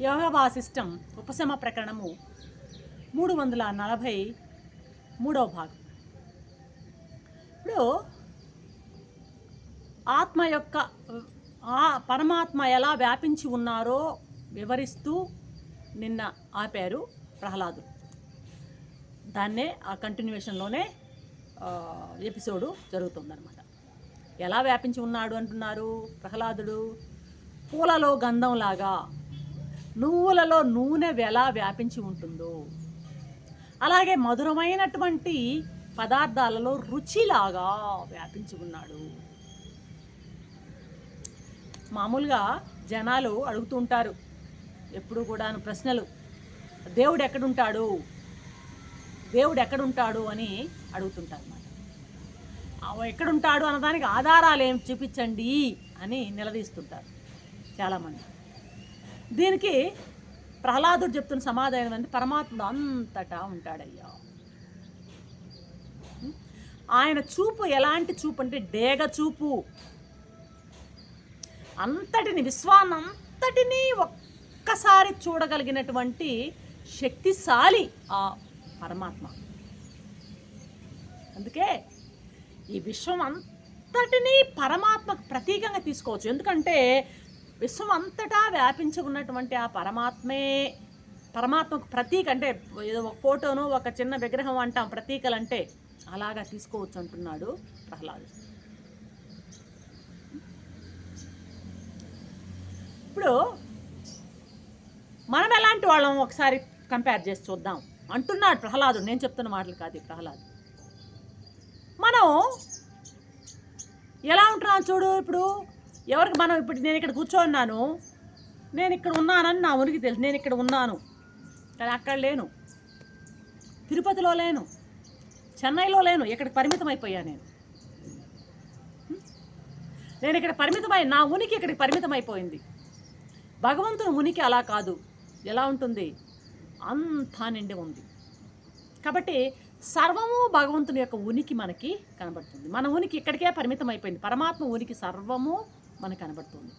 యోగవాసిష్టం ఉపశమ ప్రకరణము మూడు వందల నలభై మూడవ భాగం. ఇప్పుడు ఆత్మ యొక్క ఆ పరమాత్మ ఎలా వ్యాపించి ఉన్నారో వివరిస్తూ నిన్న ఆపారు ప్రహ్లాదు. దాన్నే ఆ కంటిన్యూషన్లోనే ఎపిసోడు జరుగుతుందన్నమాట. ఎలా వ్యాపించి ఉన్నాడు అంటున్నారు ప్రహ్లాదుడు? పూలలో గంధంలాగా నువ్వులలో నూనె ఎలా వ్యాపించి ఉంటుందో. అలాగే మధురమైనటువంటి పదార్థాలలో రుచిలాగా వ్యాపించి ఉన్నాడు. మామూలుగా జనాలు అడుగుతుంటారు ఎప్పుడు కూడా ప్రశ్నలు. దేవుడు ఎక్కడుంటాడు? దేవుడు ఎక్కడుంటాడు? అని అడుగుతుంటారు అన్నమాట ఎక్కడుంటాడు? అన్నదానికి ఆధారాలు ఏం చూపించండి? అని నిలదీస్తుంటారు చాలామంది. దీనికి ప్రహ్లాదుడు చెప్తున్న సమాధానం అంటే పరమాత్ముడు అంతటా ఉంటాడయ్యా. ఆయన చూపు ఎలాంటి చూపు అంటే డేగ చూపు. అంతటిని విశ్వాన్నంతటినీ ఒక్కసారి చూడగలిగినటువంటి శక్తిశాలి ఆ పరమాత్మ. అందుకే ఈ విశ్వం అంతటినీ పరమాత్మకు ప్రతీకంగా తీసుకోవచ్చు. ఎందుకంటే విశ్వం అంతటా వ్యాపించి ఉన్నటువంటి ఆ పరమాత్మే పరమాత్మకు ప్రతీక అంటే ఏదో ఒక ఫోటోను ఒక చిన్న విగ్రహం అంటాం ప్రతీకలు అంటే అలాగా తీసుకోవచ్చు అంటున్నాడు ప్రహ్లాదు. ఇప్పుడు మనం ఎలాంటి వాళ్ళం ఒకసారి కంపేర్ చేసి చూద్దాం. అంటున్నాడు ప్రహ్లాదు. నేను చెప్తున్న మాటలు కాదు ప్రహ్లాదు. మనం ఎలా ఉంటున్నాం చూడు ఇప్పుడు? ఎవరికి మనం ఇప్పుడు నేను ఇక్కడ కూర్చోన్నాను? నేను ఇక్కడ ఉన్నానని నా ఉనికి తెలుసు. నేను ఇక్కడ ఉన్నాను. కానీ అక్కడ లేను. తిరుపతిలో లేను. చెన్నైలో లేను. ఇక్కడికి పరిమితం అయిపోయా నేను. నేను ఇక్కడ పరిమితమై నా ఉనికి ఇక్కడికి పరిమితం అయిపోయింది. భగవంతుని ఉనికి అలా కాదు. ఎలా ఉంటుంది? అంతా నిండి ఉంది. కాబట్టి సర్వము భగవంతుని యొక్క ఉనికి మనకి కనబడుతుంది. మన ఉనికి ఇక్కడికే పరిమితం అయిపోయింది. పరమాత్మ ఉనికి సర్వము మనకు కనబడుతుంది.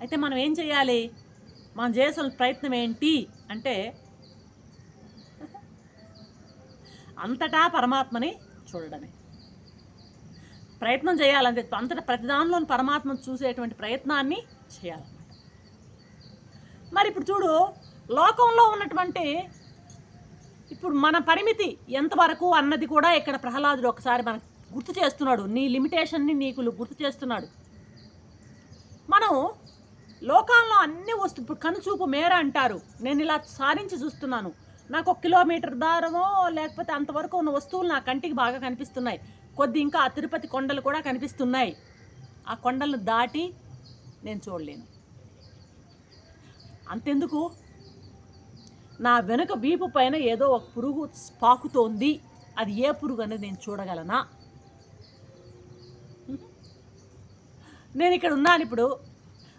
అయితే మనం ఏం చేయాలి? మనం చేసిన ప్రయత్నం ఏంటి? అంటే అంతటా పరమాత్మని చూడడమే. ప్రయత్నం చేయాలంటే అంతటా ప్రతి దానిలోని పరమాత్మను చూసేటువంటి ప్రయత్నాన్ని చేయాలన్నమాట. మరి ఇప్పుడు చూడు లోకంలో ఉన్నటువంటి ఇప్పుడు మన పరిమితి ఎంతవరకు అన్నది కూడా ఇక్కడ ప్రహ్లాదుడు ఒకసారి మనకు గుర్తు చేస్తున్నాడు. నీ లిమిటేషన్ని నీకు గుర్తు చేస్తున్నాడు. మనం లోకాల్లో అన్ని వస్తు ఇప్పుడు కనుచూపు మేర అంటారు. నేను ఇలా సారించి చూస్తున్నాను. నాకు ఒక కిలోమీటర్ దారమో లేకపోతే అంతవరకు ఉన్న వస్తువులు నా కంటికి బాగా కనిపిస్తున్నాయి. కొద్ది ఇంకా ఆ తిరుపతి కొండలు కూడా కనిపిస్తున్నాయి. ఆ కొండలను దాటి నేను చూడలేను. అంతెందుకు? నా వెనుక వీపు పైన ఏదో ఒక పురుగు పాకుతోంది అది ఏ పురుగు అనేది నేను చూడగలనా? నేను ఇక్కడ ఉన్నాను ఇప్పుడు.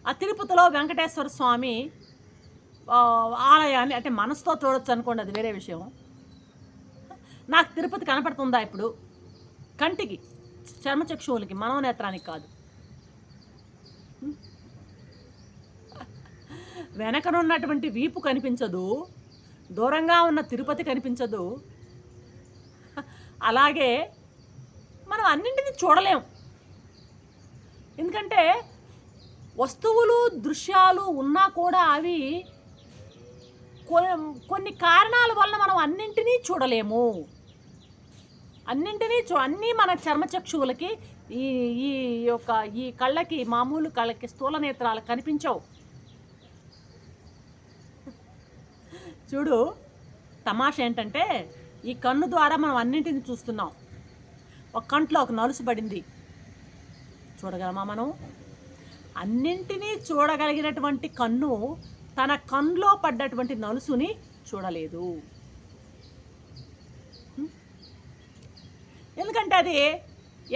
ఆ తిరుపతిలో వెంకటేశ్వర స్వామి ఆలయాన్ని అంటే మనసుతో చూడొచ్చు అనుకోండి అది వేరే విషయం. నాకు తిరుపతి కనపడుతుందా ఇప్పుడు? కంటికి చర్మచక్షువులకి మనోనేత్రానికి కాదు. వెనకనున్నటువంటి వీపు కనిపించదు దూరంగా ఉన్న తిరుపతి కనిపించదు. అలాగే మనం అన్నింటినీ చూడలేం. ఎందుకంటే వస్తువులు దృశ్యాలు ఉన్నా కూడా అవి కొన్ని కారణాల వల్ల మనం అన్నింటినీ చూడలేము. అన్నింటినీ చూ అన్నీ మన చర్మచక్షువులకి ఈ ఈ యొక్క ఈ కళ్ళకి మామూలు కళ్ళకి స్థూల నేత్రాలు కనిపించవు. చూడు తమాష ఏంటంటే ఈ కన్ను ద్వారా మనం అన్నింటిని చూస్తున్నాం. ఒక కంట్లో ఒక నలుసు పడింది. చూడగలమా మనం? అన్నింటినీ చూడగలిగినటువంటి కన్ను తన కన్నులో పడ్డటువంటి నలుసుని చూడలేదు. ఎందుకంటే అది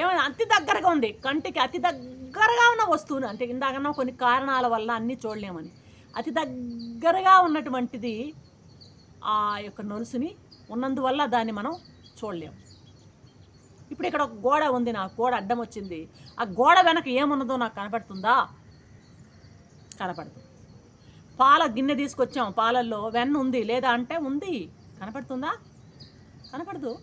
ఏమైనా అతి దగ్గరగా ఉంది. కంటికి అతి దగ్గరగా ఉన్న వస్తువుని అంటే ఇందాకన్నా కొన్ని కారణాల వల్ల అన్నీ చూడలేమని. అతి దగ్గరగా ఉన్నటువంటిది ఆ యొక్క నొలుసుని ఉన్నందువల్ల దాన్ని మనం చూడలేము ఇప్పుడు ఇక్కడ ఒక గోడ ఉంది నాకు గోడ అడ్డం వచ్చింది. ఆ గోడ వెనక ఏమున్నదో నాకు కనపడుతుందా? కనపడుతుంది. పాల గిన్నె తీసుకొచ్చాం పాలల్లో వెన్న ఉంది లేదా అంటే ఉంది. కనపడుతుందా? కనపడదు.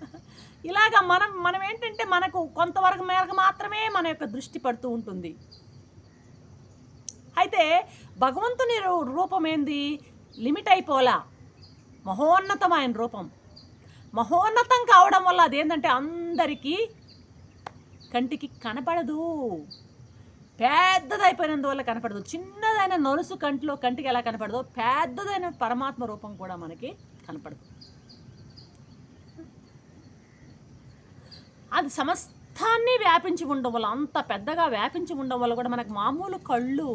ఇలాగ మనం మనం ఏంటంటే మనకు కొంతవరకు మేరకు మాత్రమే మన యొక్క దృష్టి పడుతూ ఉంటుంది. అయితే భగవంతుని రూ- రూపం ఏంది? లిమిట్ అయిపోలా. మహోన్నతమైన రూపం. మహోన్నతం కావడం వల్ల అదేంటంటే అందరికీ కంటికి కనపడదు. పెద్దదైపోయినందువల్ల కనపడదు. చిన్నదైన నొలుసు కంటిలో కంటికి ఎలా కనపడదో పెద్దదైన పరమాత్మ రూపం కూడా మనకి కనపడదు. అది సమస్తాన్ని వ్యాపించి ఉండడం వల్ల అంత పెద్దగా వ్యాపించి ఉండడం వల్ల కూడా మనకు మామూలు కళ్ళు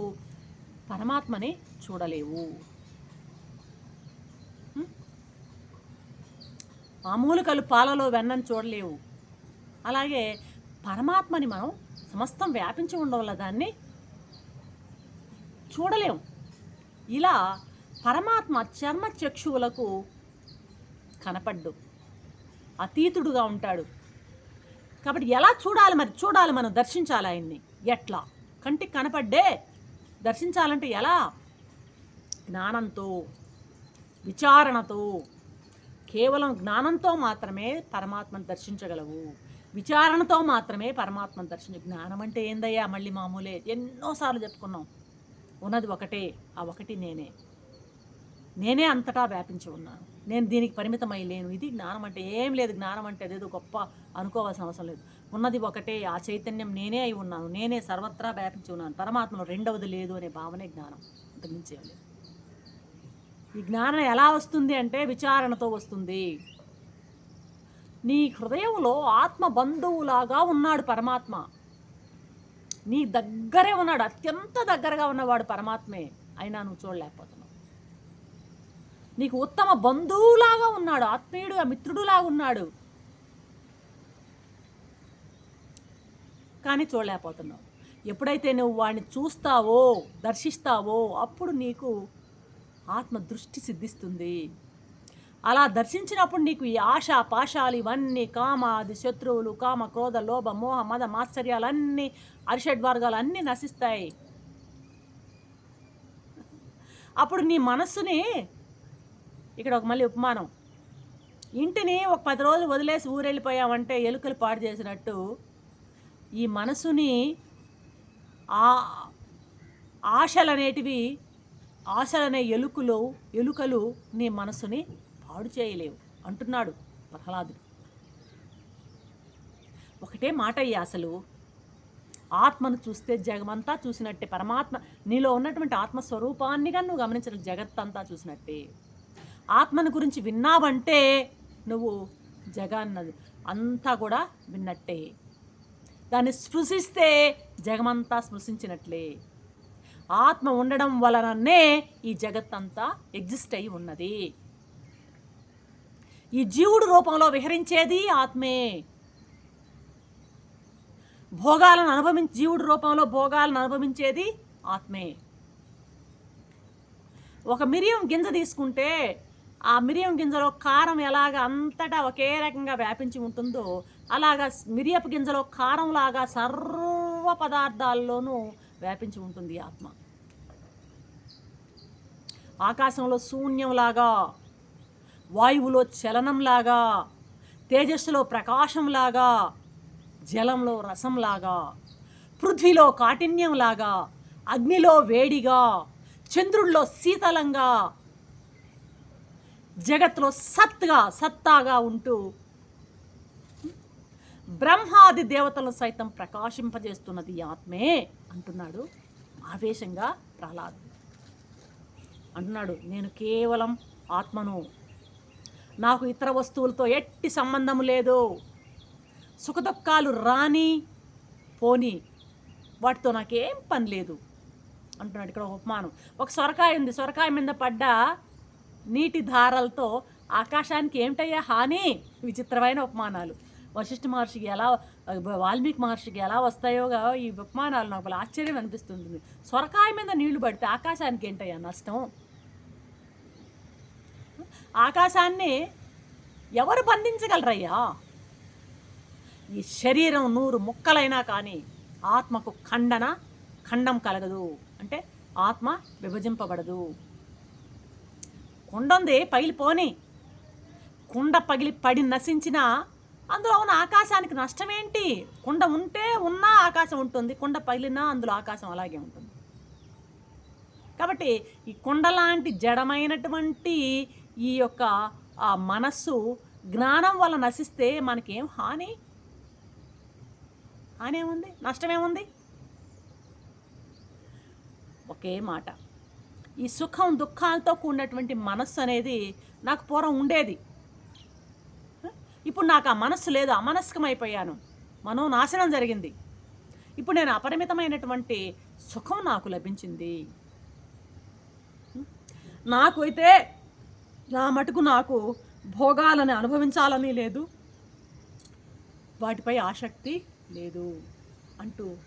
పరమాత్మని చూడలేవు. మామూలు పాలలో వెన్నని చూడలేవు. అలాగే పరమాత్మని మనం సమస్తం వ్యాపించి ఉండవల్ల దాన్ని చూడలేం. ఇలా పరమాత్మ చర్మ చక్షువులకు కనపడ్డు. అతీతుడుగా ఉంటాడు. కాబట్టి ఎలా చూడాలి మరి? చూడాలి మనం దర్శించాలి ఆయన్ని. ఎట్లా? కంటికి కనపడ్డే దర్శించాలంటే ఎలా? జ్ఞానంతో విచారణతో కేవలం జ్ఞానంతో మాత్రమే పరమాత్మను దర్శించగలవు. విచారణతో మాత్రమే పరమాత్మను దర్శించ జ్ఞానం అంటే ఏందయ్యా? మళ్ళీ మామూలే ఎన్నోసార్లు చెప్పుకున్నాం. ఉన్నది ఒకటే ఆ ఒకటి నేనే. నేనే అంతటా వ్యాపించి ఉన్నాను. నేను దీనికి పరిమితమై లేను. ఇది జ్ఞానం అంటే ఏం లేదు. జ్ఞానం అంటే అదేదో గొప్ప అనుకోవాల్సిన అవసరం లేదు. ఉన్నది ఒకటే ఆ చైతన్యం నేనే అయి ఉన్నాను. నేనే సర్వత్రా వ్యాపించి ఉన్నాను. పరమాత్మలో రెండవది లేదు అనే భావనే జ్ఞానం. అంతకుమించేయలేదు లేదు. ఈ జ్ఞానం ఎలా వస్తుంది అంటే విచారణతో వస్తుంది. నీ హృదయంలో ఆత్మ బంధువులాగా ఉన్నాడు పరమాత్మ. నీ దగ్గరే ఉన్నాడు అత్యంత దగ్గరగా ఉన్నవాడు పరమాత్మే అయినా నువ్వు చూడలేకపోతున్నావు. నీకు ఉత్తమ బంధువులాగా ఉన్నాడు ఆత్మీయుడుగా మిత్రుడులాగా ఉన్నాడు. కానీ చూడలేకపోతున్నావు. ఎప్పుడైతే నువ్వు వాడిని చూస్తావో దర్శిస్తావో అప్పుడు నీకు ఆత్మ దృష్టి సిద్ధిస్తుంది. అలా దర్శించినప్పుడు నీకు ఈ ఆశ పాశాలు ఇవన్నీ కామ అది శత్రువులు కామ క్రోధ లోభ మోహ మద మాత్సర్యాలు అన్నీ అరిషడ్వర్గాలు అన్నీ నశిస్తాయి. అప్పుడు నీ మనస్సుని ఇక్కడ ఒక మళ్ళీ ఉపమానం ఇంటిని ఒక పది రోజులు వదిలేసి ఊరెళ్ళిపోయామంటే ఎలుకలు పాడు చేసినట్టు ఈ మనసుని ఆ ఆశలు అనేటివి ఆశలనే ఎలుకలు ఎలుకలు నీ మనసుని పాడు చేయలేవు అంటున్నాడు ప్రహ్లాదుడు. ఒకటే మాట అయ్యా అసలు ఆత్మను చూస్తే జగమంతా చూసినట్టే పరమాత్మ నీలో ఉన్నటువంటి ఆత్మస్వరూపాన్నిగా నువ్వు గమనించిన జగత్తంతా చూసినట్టే. ఆత్మను గురించి విన్నావంటే నువ్వు జగన్నది అంతా కూడా విన్నట్టే. దాన్ని స్పృశిస్తే జగమంతా స్పృశించినట్లే. ఆత్మ ఉండడం వలననే ఈ జగత్తంతా ఎగ్జిస్ట్ అయి ఉన్నది. ఈ జీవుడు రూపంలో విహరించేది ఆత్మే. భోగాలను అనుభవించి జీవుడు రూపంలో భోగాలను అనుభవించేది ఆత్మే. ఒక మిరియం గింజ తీసుకుంటే ఆ మిరియం గింజలో కారం ఎలాగ అంతటా ఒకే రకంగా వ్యాపించి ఉంటుందో అలాగా మిరియపు గింజలో కారంలాగా సర్వ పదార్థాల్లోనూ వ్యాపించి ఉంటుంది ఆత్మ. ఆకాశంలో శూన్యంలాగా వాయువులో చలనంలాగా తేజస్సులో ప్రకాశంలాగా జలంలో రసంలాగా పృథ్వీలో కాఠిన్యంలాగా అగ్నిలో వేడిగా చంద్రుల్లో శీతలంగా జగత్లో సత్గా సత్తాగా ఉంటూ బ్రహ్మాది దేవతలు సైతం ప్రకాశింపజేస్తున్నది ఆత్మే అంటున్నాడు ఆవేశంగా ప్రహ్లాదు. అంటున్నాడు నేను కేవలం ఆత్మను నాకు ఇతర వస్తువులతో ఎట్టి సంబంధం లేదు. సుఖదుఖాలు రాని పోని వాటితో నాకేం పని లేదు అంటున్నాడు ఇక్కడ ఒక ఉపమానం. ఒక సొరకాయ ఉంది సొరకాయ మీద పడ్డ నీటి ధారలతో ఆకాశానికి ఏమిటయ్యా హాని? విచిత్రమైన ఉపమానాలు. వశిష్ఠ మహర్షికి ఎలా వాల్మీకి మహర్షికి ఎలా వస్తాయో ఈ ఉపమానాలు నాకు భలే ఆశ్చర్యం అనిపిస్తుంది సొరకాయ మీద నీళ్ళు పడితే ఆకాశానికి ఏంటయ్యా నష్టం? ఆకాశాన్ని ఎవరు బంధించగలరయ్యా? ఈ శరీరం నూరు ముక్కలైనా కానీ ఆత్మకు ఖండన ఖండం కలగదు. అంటే ఆత్మ విభజింపబడదు. కుండ ఉంది పగిలిపోని కుండ పగిలి పడి నశించిన అందులో ఉన్న ఆకాశానికి నష్టం ఏంటి కుండ ఉంటే ఉన్నా ఆకాశం ఉంటుంది కుండ పగిలినా అందులో ఆకాశం అలాగే ఉంటుంది. కాబట్టి ఈ కుండ లాంటి జడమైనటువంటి ఈ యొక్క ఆ మనస్సు జ్ఞానం వల్ల నశిస్తే మనకేం హాని? హాని ఏముంది నష్టమేముంది? ఒకే మాట. ఈ సుఖం దుఃఖాలతో కూడినటువంటి మనస్సు అనేది నాకు పూర్వం ఉండేది. ఇప్పుడు నాకు ఆ మనస్సు లేదు అమనస్కమైపోయాను. మనో నాశనం జరిగింది. ఇప్పుడు నేను అపరిమితమైనటువంటి సుఖం నాకు లభించింది. నాకు అయితే నా మటుకు నాకు భోగాలని అనుభవించాలని లేదు. వాటిపై ఆసక్తి లేదు అంటూ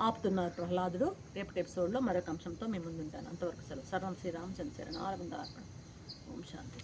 ఆపుతున్నారు ప్రహ్లాదుడు. రేపటి ఎపిసోడ్లో మరొక అంశంతో మేము ముందుంటాను. అంతవరకు సెలవు. సర్వం శ్రీరామచంద్ర నారవింద అర్పణ. ఓం శాంతి.